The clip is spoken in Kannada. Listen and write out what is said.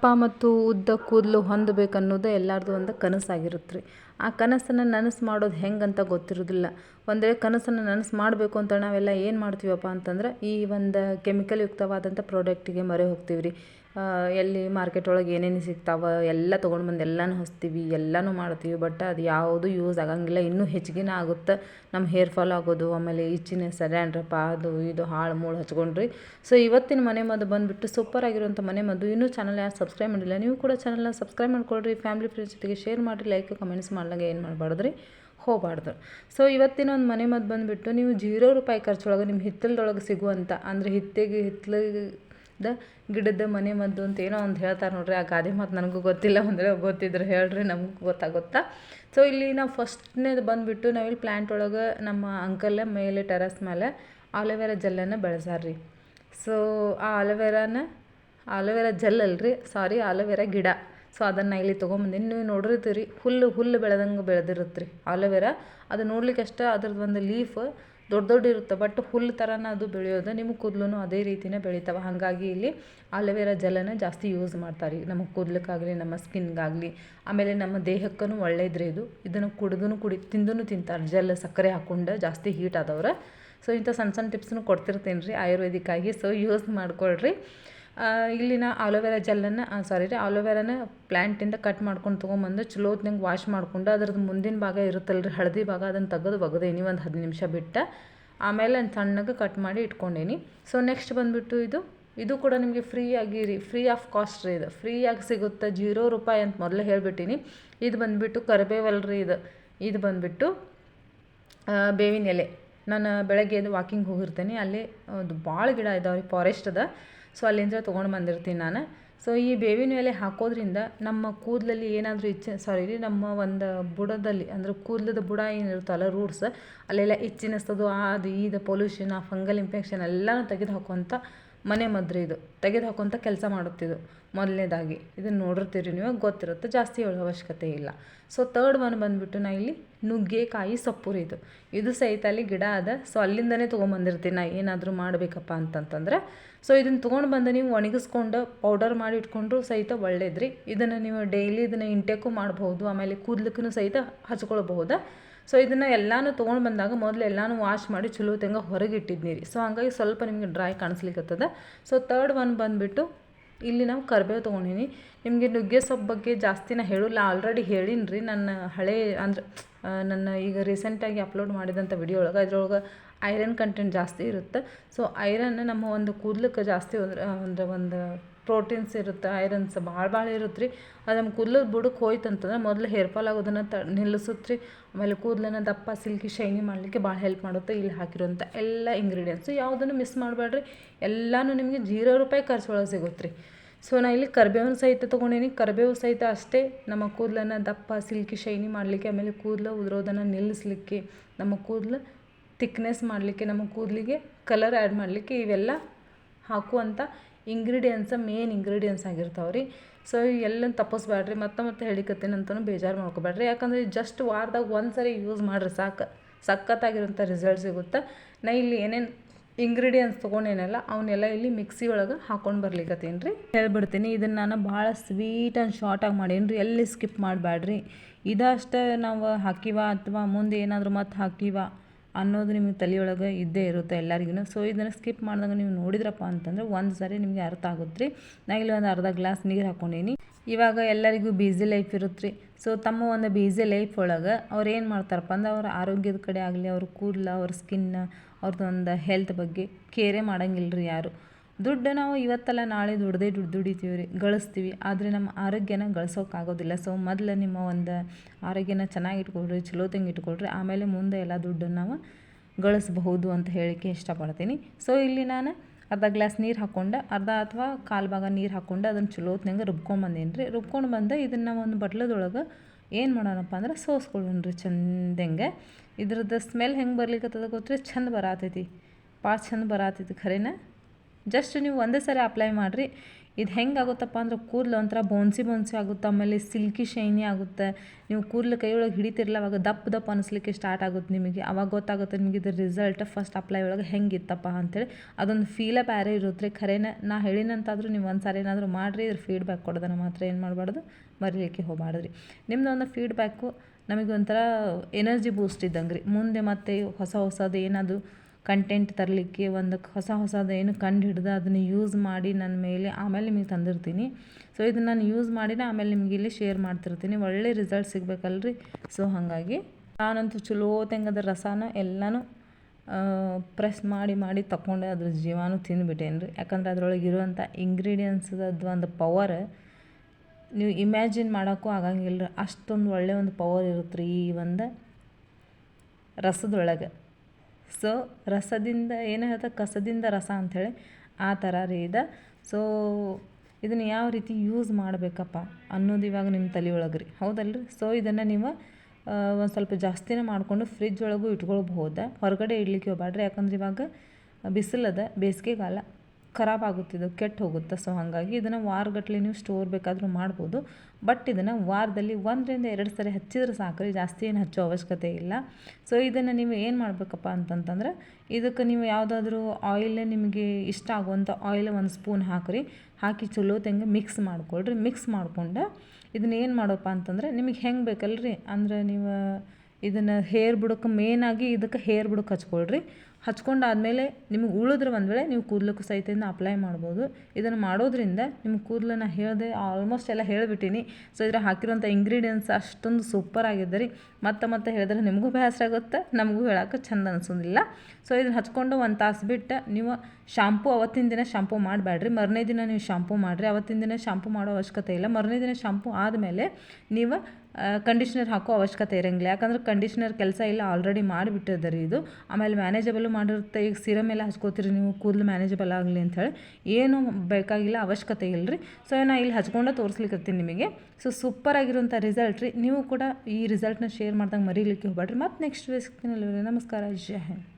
ದಪ್ಪ ಮತ್ತು ಉದ್ದ ಕೂದಲು ಹೊಂದಬೇಕು ಎಲ್ಲರದ್ದು ಒಂದು ಕನಸಾಗಿರುತ್ತೆ ರೀ ಆ ಕನಸನ್ನು ನನಸು ಮಾಡೋದು ಹೆಂಗೆ ಅಂತ ಗೊತ್ತಿರೋದಿಲ್ಲ. ಒಂದೇ ಕನಸನ್ನು ನನಸು ಮಾಡಬೇಕು ಅಂತ ನಾವೆಲ್ಲ ಏನು ಮಾಡ್ತೀವಪ್ಪ ಅಂತಂದ್ರೆ, ಈ ಒಂದು ಕೆಮಿಕಲ್ ಯುಕ್ತವಾದಂಥ ಪ್ರಾಡಕ್ಟಿಗೆ ಮೊರೆ ಹೋಗ್ತೀವಿ ರೀ ಎಲ್ಲಿ ಮಾರ್ಕೆಟ್ ಒಳಗೆ ಏನೇನು ಸಿಗ್ತಾವೆ, ಎಲ್ಲ ತೊಗೊಂಡು ಬಂದು ಎಲ್ಲನೂ ಹಚ್ತೀವಿ, ಎಲ್ಲನೂ ಮಾಡ್ತೀವಿ ಬಟ್ ಅದು ಯಾವುದು ಯೂಸ್ ಆಗಂಗಿಲ್ಲ. ಇನ್ನೂ ಹೆಚ್ಚಿಗೆನೇ ಆಗುತ್ತೆ. ನಮ್ಮ ಹೇರ್ ಫಾಲ್ ಆಗೋದು, ಆಮೇಲೆ ಇಚ್ಚಿನ ಡ್ಯಾಂಡ್ರಪ್ ಅದು ಇದು, ಹಾಳು ಮೂಳು ಹಚ್ಕೊಂಡ್ರಿ. ಸೊ ಇವತ್ತಿನ ಮನೆ ಮದ್ದು ಬಂದುಬಿಟ್ಟು ಸೂಪರ್ ಆಗಿರುವಂಥ ಮನೆ ಮದ್ದು. ಇನ್ನೂ ಚಾನಲ್ ಯಾರು ಸಬ್ಸ್ಕ್ರೈಬ್ ಮಾಡಿಲ್ಲ, ನೀವು ಕೂಡ ಚಾನಲ್ನ ಸಬ್ಸ್ಕ್ರೈಬ್ ಮಾಡ್ಕೊಳ್ರಿ. ಫ್ಯಾಮಿಲಿ ಫ್ರೆಂಡ್ಸ್ ಜೊತೆಗೆ ಶೇರ್ ಮಾಡಿರಿ ಲೈಕ್ ಕಮೆಂಟ್ಸ್ ಮಾಡ್ಲಾಗ ಏನು ಮಾಡಬಾರ್ದ್ರಿ? ಹೋಗಬಾರ್ದು. ಸೊ ಇವತ್ತಿನ ಒಂದು ಮನೆ ಮದ್ದು ಬಂದುಬಿಟ್ಟು ನೀವು ಜೀರೋ ರೂಪಾಯಿ ಖರ್ಚೊಳಗೆ ನಿಮ್ಮ ಹಿತ್ತಲದೊಳಗೆ ಸಿಗುವಂಥ ಅಂದರೆ ಹಿತ್ತಿಗೆ ಹಿತ್ತಲಿಗೆ ದ ಗಿಡದ ಮನೆ ಮದ್ದು ಅಂತ ಏನೋ ಒಂದು ಹೇಳ್ತಾರೆ ನೋಡ್ರಿ. ಆ ಗಾದೆ ಮಾತು ನನಗೂ ಗೊತ್ತಿಲ್ಲ ಅಂದರೆ ಗೊತ್ತಿದ್ರೆ ಹೇಳ್ರಿ, ನಮಗೂ ಗೊತ್ತಾಗುತ್ತಾ ಸೊ ಇಲ್ಲಿ ನಾವು ಫಸ್ಟ್ನೇದು ಬಂದುಬಿಟ್ಟು ನಾವಿಲ್ಲಿ ಪ್ಲ್ಯಾಂಟ್ ಒಳಗೆ ನಮ್ಮ ಅಂಕಲ್ ಮೇಲೆ ಟೆರಸ್ ಮೇಲೆ ಆಲೋವೆರಾ ಜೆಲ್ಲನ್ನು ಬೆಳೆಸಾರ್ರಿ. ಸೊ ಆ ಆಲೋವೆರಾನ ಆಲೋವೆರಾ ಜೆಲ್ ಅಲ್ರಿ ಸಾರಿ ಆಲೋವೆರಾ ಗಿಡ. ಸೊ ಅದನ್ನು ಇಲ್ಲಿ ತೊಗೊಂಬಂದಿನಿ. ನೀವು ನೋಡಿರ್ತೀರಿ, ಹುಲ್ಲು ಹುಲ್ಲು ಬೆಳೆದಂಗೆ ಬೆಳೆದಿರುತ್ತೆ ರೀ ಆಲೋವೆರಾ. ಅದು ನೋಡ್ಲಿಕ್ಕೆ ಅಷ್ಟೇ, ಅದ್ರದ್ದು ಒಂದು ಲೀಫ್ ದೊಡ್ಡ ದೊಡ್ಡ ಇರುತ್ತೆ. ಬಟ್ ಹುಲ್ಲು ಥರನ ಅದು ಬೆಳೆಯೋದು ನಿಮ್ಮ ಕೂದಲು ಅದೇ ರೀತಿನೇ ಬೆಳಿತಾವೆ. ಹಾಗಾಗಿ ಇಲ್ಲಿ ಆಲೋವೆರಾ ಜಲನ ಜಾಸ್ತಿ ಯೂಸ್ ಮಾಡ್ತಾರೆ. ನಮ್ಮ ಕೂದಲಕ್ಕಾಗಲಿ, ನಮ್ಮ ಸ್ಕಿನ್ಗಾಗಲಿ, ಆಮೇಲೆ ನಮ್ಮ ದೇಹಕ್ಕೂ ಒಳ್ಳೇದ್ರಿ ಇದು. ಇದನ್ನು ಕುಡಿದು ಕುಡಿ ತಿಂದೂ ತಿಂತಾರೆ. ಜಲ್ ಸಕ್ಕರೆ ಹಾಕ್ಕೊಂಡು ಜಾಸ್ತಿ ಹೀಟ್ ಆದವ್ರೆ. ಸೊ ಇಂಥ ಸಣ್ಣ ಸಣ್ಣ ಟಿಪ್ಸ್ನು ಕೊಡ್ತಿರ್ತೀನಿ ರೀ ಆಯುರ್ವೇದಿಕ್ಕಾಗಿ. ಸೊ ಯೂಸ್ ಮಾಡ್ಕೊಳ್ರಿ. ಇಲ್ಲಿನ ಆಲೋವೆರಾ ಜೆಲ್ಲನ್ನು ಸಾರಿ ರೀ ಆಲೋವೆರಾನ ಪ್ಲ್ಯಾಂಟಿಂದ ಕಟ್ ಮಾಡ್ಕೊಂಡು ತೊಗೊಂಬಂದು ಚಲೋ ಹೊತ್ನಂಗೆ ವಾಶ್ ಮಾಡ್ಕೊಂಡು ಅದ್ರದ್ದು ಮುಂದಿನ ಭಾಗ ಇರುತ್ತಲ್ಲ ರೀ, ಹಳದಿ ಭಾಗ ಅದನ್ನು ತೆಗೆದು ಒಗ್ದೇನಿ ಒಂದು ಹದಿನೈದು ನಿಮಿಷ ಬಿಟ್ಟು ಆಮೇಲೆ ಸಣ್ಣಗೆ ಕಟ್ ಮಾಡಿ ಇಟ್ಕೊಂಡೇನಿ. ಸೊ ನೆಕ್ಸ್ಟ್ ಬಂದುಬಿಟ್ಟು ಇದು ಇದು ಕೂಡ ನಿಮಗೆ ಫ್ರೀಯಾಗಿ ರೀ ಫ್ರೀ ಆಫ್ ಕಾಸ್ಟ್ ರೀ ಇದು. ಫ್ರೀಯಾಗಿ ಸಿಗುತ್ತೆ ಜೀರೋ ರೂಪಾಯಿ ಅಂತ ಮೊದಲೇ ಹೇಳಿಬಿಟ್ಟಿನಿ. ಇದು ಬಂದುಬಿಟ್ಟು ಕರಿಬೇವಲ್ರಿ ಇದು. ಇದು ಬಂದುಬಿಟ್ಟು ಬೇವಿನ ಎಲೆ. ನಾನು ಬೆಳಗ್ಗೆ ಎದ್ದು ವಾಕಿಂಗ್ ಹೋಗಿರ್ತೇನೆ. ಅಲ್ಲಿ ಒಂದು ಭಾಳ ಗಿಡ ಇದಾವೆ ರೀ ಫಾರೆಸ್ಟ್ ಅದ. ಸೊ ಅಲ್ಲಿಂದ ತೊಗೊಂಡು ಬಂದಿರ್ತೀನಿ ನಾನು. ಸೊ ಈ ಬೇವಿನ ಎಲೆ ಹಾಕೋದ್ರಿಂದ ನಮ್ಮ ಕೂದಲಲ್ಲಿ ಏನಾದರೂ ಇಚ್ಛೆ ಸಾರಿ ರೀ, ನಮ್ಮ ಒಂದು ಬುಡದಲ್ಲಿ, ಅಂದರೆ ಕೂದಲದ ಬುಡ ಏನಿರುತ್ತಲ್ಲ ರೂಟ್ಸ್ ಅಲ್ಲೆಲ್ಲ ಇಚ್ಚಿನಸ್ತದು ಅದು ಇದು ಪೊಲ್ಯೂಷನ್ ಆ ಫಂಗಲ್ ಇನ್ಫೆಕ್ಷನ್ ಎಲ್ಲನೂ ತೆಗೆದು ಹಾಕುವಂಥ ಮನೆ ಮದ್ರೆ ಇದು. ತೆಗೆದು ಹಾಕೋಂತ ಕೆಲಸ ಮಾಡುತ್ತಿದ್ದು ಮೊದಲನೇದಾಗಿ. ಇದನ್ನು ನೋಡಿರ್ತೀರಿ ನೀವು, ಗೊತ್ತಿರುತ್ತೆ. ಜಾಸ್ತಿ ಹೇಳೋ ಅವಶ್ಯಕತೆ ಇಲ್ಲ. ಸೊ ತರ್ಡ್ ಒನ್ ಬಂದುಬಿಟ್ಟು ನಾ ಇಲ್ಲಿ ನುಗ್ಗೆಕಾಯಿ ಸೊಪ್ಪು ರೀ ಇದು. ಇದು ಸಹಿತ ಅಲ್ಲಿ ಗಿಡ ಅದ. ಸೊ ಅಲ್ಲಿಂದನೇ ತೊಗೊಂಬಂದಿರ್ತೀನಿ. ನಾ ಏನಾದರೂ ಮಾಡಬೇಕಪ್ಪ ಅಂತಂತಂದ್ರೆ ಸೊ ಇದನ್ನು ತೊಗೊಂಡು ಬಂದು ನೀವು ಒಣಗಿಸ್ಕೊಂಡು ಪೌಡರ್ ಮಾಡಿ ಇಟ್ಕೊಂಡ್ರು ಸಹಿತ ಒಳ್ಳೇದ್ರಿ. ಇದನ್ನು ನೀವು ಡೈಲಿ ಇದನ್ನು ಇಂಟೇಕು ಮಾಡ್ಬೋದು ಆಮೇಲೆ ಕೂದಲಕ್ಕೂ ಸಹಿತ ಹಚ್ಕೊಳ್ಬಹುದು? ಸೊ ಇದನ್ನು ಎಲ್ಲಾನು ತೊಗೊಂಡು ಬಂದಾಗ ಮೊದಲು ಎಲ್ಲಾನು ವಾಶ್ ಮಾಡಿ ಚಲೋ ತಂಗ ಹೊರಗೆ ಇಟ್ಟಿದ್ನಿ ರೀ ಸೊ ಹಂಗಾಗಿ ಸ್ವಲ್ಪ ನಿಮಗೆ ಡ್ರೈ ಕಾಣಿಸ್ಲಿಕ್ಕತ್ತದ ಸೊ ತರ್ಡ್ ಒನ್ ಬಂದುಬಿಟ್ಟು ಇಲ್ಲಿ ನಾವು ಕರ್ಬೇವು ತೊಗೊಂಡಿನಿ. ನಿಮಗೆ ನುಗ್ಗೆ ಸೊಪ್ಪು ಬಗ್ಗೆ ಜಾಸ್ತಿ ನಾ ಹೇಳಲ್ಲ ಆಲ್ರೆಡಿ ಹೇಳೀನಿ ರೀ ನನ್ನ ಹಳೆ ಅಂದ್ರೆ ನನ್ನ ಈಗ ರೀಸೆಂಟಾಗಿ ಅಪ್ಲೋಡ್ ಮಾಡಿದಂಥ ವಿಡಿಯೋ ಒಳಗೆ ಅದ್ರೊಳಗೆ ಐರನ್ ಕಂಟೆಂಟ್ ಜಾಸ್ತಿ ಇರುತ್ತೆ. ಸೊ ಐರನ್ ನಮ್ಮ ಒಂದು ಕೂದಲಕ್ಕೆ ಜಾಸ್ತಿ ಅಂದ್ರೆ ಒಂದು ಪ್ರೋಟೀನ್ಸ್ ಇರುತ್ತೆ ಐರನ್ಸ್ ಭಾಳ ಭಾಳ ಇರುತ್ತೆ ರೀ ಅದು ನಮ್ಮ ಕೂದಲು ಬುಡಕ್ಕೆ ಹೋಯ್ತು ಅಂತಂದ್ರೆ ಮೊದಲು ಹೇರ್ ಫಾಲ್ ಆಗೋದನ್ನು ತ ನಿಲ್ಲಿಸುತ್ತೆ ರೀ ಆಮೇಲೆ ಕೂದಲನ್ನು ದಪ್ಪ ಸಿಲ್ಕಿ ಶೈನಿ ಮಾಡಲಿಕ್ಕೆ ಭಾಳ ಹೆಲ್ಪ್ ಮಾಡುತ್ತೆ ಇಲ್ಲಿ ಹಾಕಿರುವಂಥ ಎಲ್ಲ ಇಂಗ್ರೀಡಿಯೆಂಟ್ಸು ಯಾವುದನ್ನು ಮಿಸ್ ಮಾಡಬೇಡ್ರಿ ಎಲ್ಲನೂ ನಿಮಗೆ ಜೀರೋ ರೂಪಾಯಿ ಖರ್ಚೊಳಗೆ ಸಿಗುತ್ತೆ ರೀ ಸೊ ನಾ ಇಲ್ಲಿ ಕರಿಬೇವಿನ ಸಹಿತ ತೊಗೊಂಡೀನಿ. ಕರಿಬೇವು ಸಹಿತ ಅಷ್ಟೇ. ನಮ್ಮ ಕೂದಲನ್ನು ದಪ್ಪ ಸಿಲ್ಕಿ ಶೈನಿ ಮಾಡಲಿಕ್ಕೆ, ಆಮೇಲೆ ಕೂದಲು ಉದುರೋದನ್ನು ನಿಲ್ಲಿಸಲಿಕ್ಕೆ ನಮ್ಮ ಕೂದಲು ತಿಕ್ನೆಸ್ ಮಾಡಲಿಕ್ಕೆ, ನಮ್ಮ ಕೂದಲಿಗೆ ಕಲರ್ ಆ್ಯಡ್ ಮಾಡಲಿಕ್ಕೆ ಇವೆಲ್ಲ ಹಾಕುವಂಥ ಇಂಗ್ರೀಡಿಯೆಂಟ್ಸ ಮೇನ್ ಇಂಗ್ರೀಡಿಯೆಂಟ್ಸ್ ಆಗಿರ್ತಾವೆ ರೀ. ಸೊ ಎಲ್ಲ ತಪ್ಪಿಸ್ಬೇಡ್ರಿ ಮತ್ತೆ ಮತ್ತೆ ಹೇಳಿಕತ್ತೀನಿ ಅಂತಲೂ ಬೇಜಾರು ಮಾಡ್ಕೋಬೇಡ್ರಿ ಯಾಕಂದರೆ ಜಸ್ಟ್ ವಾರದಾಗ ಒಂದು ಸರಿ ಯೂಸ್ ಮಾಡಿರಿ ಸಾಕು. ಸಖತ್ತಾಗಿರೋಂಥ ರಿಸಲ್ಟ್ ಸಿಗುತ್ತೆ. ನಾ ಇಲ್ಲಿ ಏನೇನು ಇಂಗ್ರೀಡಿಯೆಂಟ್ಸ್ ತೊಗೊಂಡೇನಲ್ಲ ಅವನ್ನೆಲ್ಲ ಇಲ್ಲಿ ಮಿಕ್ಸಿ ಒಳಗೆ ಹಾಕೊಂಡು ಬರ್ಲಿಕ್ಕತ್ತೀನಿ ರೀ ಹೇಳ್ಬಿಡ್ತೀನಿ, ಇದನ್ನು ನಾನು ಭಾಳ ಸ್ವೀಟ್ ಆ್ಯಂಡ್ ಶಾರ್ಟಾಗಿ ಮಾಡೀನಿ ರೀ ಎಲ್ಲಿ ಸ್ಕಿಪ್ ಮಾಡಬೇಡ್ರಿ ಇದಷ್ಟೇ ನಾವು ಹಾಕಿವ ಅಥವಾ ಮುಂದೆ ಏನಾದರೂ ಮತ್ತೆ ಹಾಕಿವ. ಅನ್ನೋದು ನಿಮಗೆ ತಲೆಯೊಳಗೆ ಇದ್ದೇ ಇರುತ್ತೆ ಎಲ್ಲರಿಗೂ ಸೊ ಇದನ್ನು ಸ್ಕಿಪ್ ಮಾಡಿದಾಗ ನೀವು ನೋಡಿದ್ರಪ್ಪ ಅಂತಂದ್ರೆ ಒಂದು ಸಾರಿ ನಿಮಗೆ ಅರ್ಥ ಆಗುತ್ತೆ ರೀ ನಾ ಇಲ್ಲಿ ಒಂದು ಅರ್ಧ ಗ್ಲಾಸ್ ನೀರು ಹಾಕ್ಕೊಂಡೀನಿ ಇವಾಗ ಎಲ್ಲರಿಗೂ ಬ್ಯುಸಿ ಲೈಫ್ ಇರುತ್ತೆ ರೀ ಸೊ ತಮ್ಮ ಒಂದು ಬ್ಯುಸಿ ಲೈಫ್ ಒಳಗೆ ಅವ್ರು ಏನು ಮಾಡ್ತಾರಪ್ಪ ಅಂದ್ರೆ ಅವ್ರ ಆರೋಗ್ಯದ ಕಡೆ ಆಗಲಿ, ಅವ್ರ ಕೂದಲ, ಅವ್ರ ಸ್ಕಿನ್ನ ಅವ್ರದ್ದು ಒಂದು ಹೆಲ್ತ್ ಬಗ್ಗೆ ಕೇರೇ ಮಾಡೋಂಗಿಲ್ಲ ರೀ ಯಾರು. ದುಡ್ಡು ನಾವು ಇವತ್ತಲ್ಲ, ನಾಳೆ ದುಡ್ದೇ ದುಡ್ಡು ದುಡಿತೀವಿ ರೀ ಗಳಿಸ್ತೀವಿ. ಆದರೆ ನಮ್ಮ ಆರೋಗ್ಯನ ಗಳಿಸೋಕ್ಕಾಗೋದಿಲ್ಲ ಸೊ ಮೊದಲು ನಿಮ್ಮ ಒಂದು ಆರೋಗ್ಯನ ಚೆನ್ನಾಗಿ ಇಟ್ಕೊಳ್ರಿ ಚಲೋತಂಗೆ ಇಟ್ಕೊಳ್ರಿ. ಆಮೇಲೆ ಮುಂದೆ ಎಲ್ಲ ದುಡ್ಡನ್ನು ನಾವು ಗಳಿಸ್ಬಹುದು ಅಂತ ಹೇಳಿಕೆ ಇಷ್ಟಪಡ್ತೀನಿ. ಸೊ ಇಲ್ಲಿ ನಾನು ಅರ್ಧ ಗ್ಲಾಸ್ ನೀರು ಹಾಕ್ಕೊಂಡು ಅರ್ಧ ಅಥವಾ ಕಾಲು ಭಾಗ ನೀರು ಹಾಕ್ಕೊಂಡು ಅದನ್ನು ಚಲೋತ್ನಂಗೆ ರುಬ್ಕೊಂಬಂದೀನಿ ರೀ ರುಬ್ಕೊಂಡು ಬಂದು ಇದನ್ನು ಒಂದು ಬಟ್ಲದೊಳಗೆ ಏನು ಮಾಡೋಣಪ್ಪ ಅಂದ್ರೆ ಸೋಸ್ಕೊಳ್ಳೋಣ ರೀ ಚಂದಂಗೆ. ಇದ್ರದ್ದು ಸ್ಮೆಲ್ ಹೆಂಗೆ ಬರ್ಲಿಕ್ಕತ್ತದ ಗೊತ್ತ್ರಿ? ಚಂದ ಬರಾತೈತಿ. ಭಾಳ ಚಂದ ಬರಾತೈತಿ ಖರೇನ? ಜಸ್ಟ್ ನೀವು ಒಂದೇ ಸಾರಿ ಅಪ್ಲೈ ಮಾಡಿರಿ. ಇದು ಹೆಂಗೆ ಆಗುತ್ತಪ್ಪ ಅಂದ್ರೆ ಕೂದಲು ಒಂಥರ ಬೌನ್ಸಿ ಬೌನ್ಸಿ ಆಗುತ್ತೆ, ಆಮೇಲೆ ಸಿಲ್ಕಿ ಶೈನಿ ಆಗುತ್ತೆ. ನೀವು ಕೂದಲು ಕೈಯೊಳಗೆ ಹಿಡಿತಿರಲ್ಲ ಅವಾಗ ದಪ್ಪ ದಪ್ಪ ಅನಿಸ್ಲಿಕ್ಕೆ ಸ್ಟಾರ್ಟ್ ಆಗುತ್ತೆ ನಿಮಗೆ. ಅವಾಗ ಗೊತ್ತಾಗುತ್ತೆ ನಿಮಗೆ ಇದ್ರ ರಿಸಲ್ಟ್ ಫಸ್ಟ್ ಅಪ್ಲೈ ಒಳಗೆ ಹೆಂಗಿತ್ತಪ್ಪ ಅಂತೇಳಿ. ಅದೊಂದು ಫೀಲೇ ಬೇರೆ ಇರುತ್ತೆ ಖರೇನ ನಾ ಹೇಳಿನಂತಾದರೂ ನೀವು ಒಂದು ಸಾರಿ ಏನಾದರೂ ಮಾಡಿರಿ, ಇದ್ರ ಫೀಡ್ಬ್ಯಾಕ್ ಕೊಡೋದನ್ನು ಮಾತ್ರ ಏನು ಮಾಡಬಾರ್ದು, ಮರೀಲಿಕ್ಕೆ ಹೋಗಬಾರ್ದ್ರಿ. ನಿಮ್ಮದು ಒಂದು ಫೀಡ್ಬ್ಯಾಕು ನಮಗೆ ಒಂಥರ ಎನರ್ಜಿ ಬೂಸ್ಟ್ ಇದ್ದಂಗೆ ರೀ ಮುಂದೆ ಮತ್ತೆ ಹೊಸ ಹೊಸದು ಏನಾದರೂ ಕಂಟೆಂಟ್ ತರಲಿಕ್ಕೆ ಒಂದು ಹೊಸ ಹೊಸದು ಏನು ಕಂಡು ಹಿಡ್ದು ಅದನ್ನು ಯೂಸ್ ಮಾಡಿ ನನ್ನ ಮೇಲೆ ಆಮೇಲೆ ನಿಮಗೆ ತಂದಿರ್ತೀನಿ. ಸೊ ಇದನ್ನು ನಾನು ಯೂಸ್ ಮಾಡಿನೇ ಆಮೇಲೆ ನಿಮಗೆ ಇಲ್ಲಿ ಶೇರ್ ಮಾಡ್ತಿರ್ತೀನಿ. ಒಳ್ಳೆ ರಿಸಲ್ಟ್ ಸಿಗಬೇಕಲ್ರಿ? ಸೊ ಹಾಗಾಗಿ ನಾನಂತೂ ಚಲೋ ತೆಂಗದ ರಸನ ಎಲ್ಲನೂ ಪ್ರೆಸ್ ಮಾಡಿ ಮಾಡಿ ತಗೊಂಡೆ ಅದ್ರ ಜೀವಾನು ತಿಂದುಬಿಟ್ಟೇನು ರೀ ಯಾಕಂದ್ರೆ ಅದರೊಳಗೆ ಇರುವಂಥ ಇಂಗ್ರೀಡಿಯೆಂಟ್ಸದ್ದು ಒಂದು ಪವರ್ ನೀವು ಇಮ್ಯಾಜಿನ್ ಮಾಡೋಕ್ಕೂ ಆಗಂಗಿಲ್ಲ ರೀ ಅಷ್ಟೊಂದು ಒಳ್ಳೆಯ ಒಂದು ಪವರ್ ಇರುತ್ತೆ ರೀ ಈ ಒಂದು ರಸದೊಳಗೆ. ಸೊ ರಸದಿಂದ ಏನು ಹೇಳ್ತಾರೆ? ಕಸದಿಂದ ರಸ ಅಂಥೇಳಿ ಆ ಥರ ರೀ ಇದು. ಸೊ ಇದನ್ನು ಯಾವ ರೀತಿ ಯೂಸ್ ಮಾಡಬೇಕಪ್ಪ ಅನ್ನೋದು ಇವಾಗ ನಿಮ್ಮ ತಲೆ ಒಳಗೆ ರೀ. ಹೌದಲ್ರಿ? ಸೊ ಇದನ್ನು ನೀವು ಒಂದು ಸ್ವಲ್ಪ ಜಾಸ್ತಿನೇ ಮಾಡಿಕೊಂಡು ಫ್ರಿಜ್ ಒಳಗೂ ಇಟ್ಕೊಳ್ಬಹುದು? ಹೊರಗಡೆ ಇಡ್ಲಿಕ್ಕೆ ಹೋಗ್ಬೇಡ್ರಿ ಯಾಕಂದ್ರೆ ಇವಾಗ ಬಿಸಿಲದ ಬೇಸಿಗೆಗಾಲ. ಖರಾಬ್ ಆಗುತ್ತಿದ್ದು ಕೆಟ್ಟು ಹೋಗುತ್ತೆ ಸೊ ಹಾಗಾಗಿ ಇದನ್ನು ವಾರಗಟ್ಟಲೆ ನೀವು ಸ್ಟೋರ್ ಬೇಕಾದರೂ ಮಾಡ್ಬೋದು. ಬಟ್ ಇದನ್ನು ವಾರದಲ್ಲಿ ಒಂದರಿಂದ ಎರಡು ಸರಿ ಹಚ್ಚಿದ್ರೆ ಸಾಕು ರೀ, ಜಾಸ್ತಿ ಏನು ಹಚ್ಚೋ ಅವಶ್ಯಕತೆ ಇಲ್ಲ. ಸೊ ಇದನ್ನು ನೀವು ಏನು ಮಾಡಬೇಕಪ್ಪ ಅಂತಂತಂದ್ರೆ, ಇದಕ್ಕೆ ನೀವು ಯಾವುದಾದ್ರೂ ಆಯಿಲ್ ನಿಮಗೆ ಇಷ್ಟ ಆಗುವಂಥ ಆಯಿಲ್ ಒಂದು ಸ್ಪೂನ್ ಹಾಕಿರಿ ಹಾಕಿ ಚಲೋ ತೆಂಗೆ ಮಿಕ್ಸ್ ಮಾಡ್ಕೊಳ್ರಿ. ಮಿಕ್ಸ್ ಮಾಡಿಕೊಂಡು ಇದನ್ನ ಏನು ಮಾಡಪ್ಪ ಅಂತಂದ್ರೆ, ನಿಮಗೆ ಹೆಂಗೆ ಬೇಕಲ್ರಿ? ಅಂದ್ರೆ ನೀವು ಇದನ್ನು ಹೇರ್ ಬುಡಕ್ಕೆ ಮೇನಾಗಿ ಇದಕ್ಕೆ ಹೇರ್ ಬುಡಕ್ಕೆ ಹಚ್ಕೊಳ್ರಿ. ಹಚ್ಕೊಂಡಾದ್ಮೇಲೆ ನಿಮಗೆ ಉಳಿದ್ರೆ ಒಂದು ವೇಳೆ ನೀವು ಕೂದಲಕ್ಕೂ ಸಹಿತ ಅಪ್ಲೈ ಮಾಡ್ಬೋದು. ಇದನ್ನು ಮಾಡೋದ್ರಿಂದ ನಿಮ್ಮ ಕೂದಲನ್ನ ಹೇಳಿದೆ ಆಲ್ಮೋಸ್ಟ್ ಎಲ್ಲ ಹೇಳಿಬಿಟ್ಟಿನಿ. ಸೊ ಇದ್ರ ಹಾಕಿರೋಂಥ ಇಂಗ್ರೀಡಿಯೆಂಟ್ಸ್ ಅಷ್ಟೊಂದು ಸೂಪರ್ ಆಗಿದೆ ರೀ ಮತ್ತೆ ಮತ್ತೆ ಹೇಳಿದ್ರೆ ನಿಮಗೂ ಬೇಸರ ಆಗುತ್ತೆ, ನಮಗೂ ಹೇಳೋಕೆ ಚಂದ ಅನಿಸೋದಿಲ್ಲ. ಸೊ ಇದನ್ನು ಹಚ್ಕೊಂಡು ಒಂದು ತಾಸು ಬಿಟ್ಟು ನೀವು ಶಾಂಪು ಅವತ್ತಿನ ದಿನ ಶಾಂಪು ಮಾಡಬೇಡ್ರಿ ಮರನೇ ದಿನ ನೀವು ಶಾಂಪು ಮಾಡಿರಿ. ಅವತ್ತಿನ ದಿನ ಶಾಂಪು ಮಾಡೋ ಅವಶ್ಯಕತೆ ಇಲ್ಲ. ಮರನೇ ದಿನ ಶಾಂಪು ಆದಮೇಲೆ ನೀವು ಕಂಡೀಷ್ನರ್ ಹಾಕೋ ಅವಶ್ಯಕತೆ ಇರೋಂಗಿಲ್ಲ. ಯಾಕಂದ್ರೆ ಕಂಡೀಷ್ನರ್ ಕೆಲಸ ಇಲ್ಲ ಆಲ್ರೆಡಿ ಮಾಡಿಬಿಟ್ಟಿದ್ದಾರೆ ಇದು. ಆಮೇಲೆ ಮ್ಯಾನೇಜಬಲ್ ಮಾಡಿರುತ್ತೆ, ಈಗ ಸಿರಮ್ ಎಲ್ಲ ಹಚ್ಕೋತೀರಿ ನೀವು, ಕೂದಲು ಮ್ಯಾನೇಜಬಲ್ ಆಗಲಿ ಅಂಥೇಳಿ ಏನು ಬೇಕಾಗಿಲ್ಲ, ಅವಶ್ಯಕತೆ ಇಲ್ಲ ರೀ ಸೊ ನಾನು ಇಲ್ಲಿ ಹಚ್ಕೊಂಡು ತೋರಿಸ್ಲಿಕ್ಕೆ ನಿಮಗೆ. ಸೊ ಸೂಪರ್ ಆಗಿರುವಂಥ ರಿಸಲ್ಟ್ ರೀ. ನೀವು ಕೂಡ ಈ ರಿಸಲ್ಟ್ನ ಶೇರ್ ಮಾಡ್ದಂಗೆ ಮರೀಲಿಕ್ಕೆ ಹೋಗ್ಬೇಡ್ರಿ. ಮತ್ತು ನೆಕ್ಸ್ಟ್ ಸಿಗ್ತೀನಿ ನಮಸ್ಕಾರ. ಜೈ ಹಿಂದ್.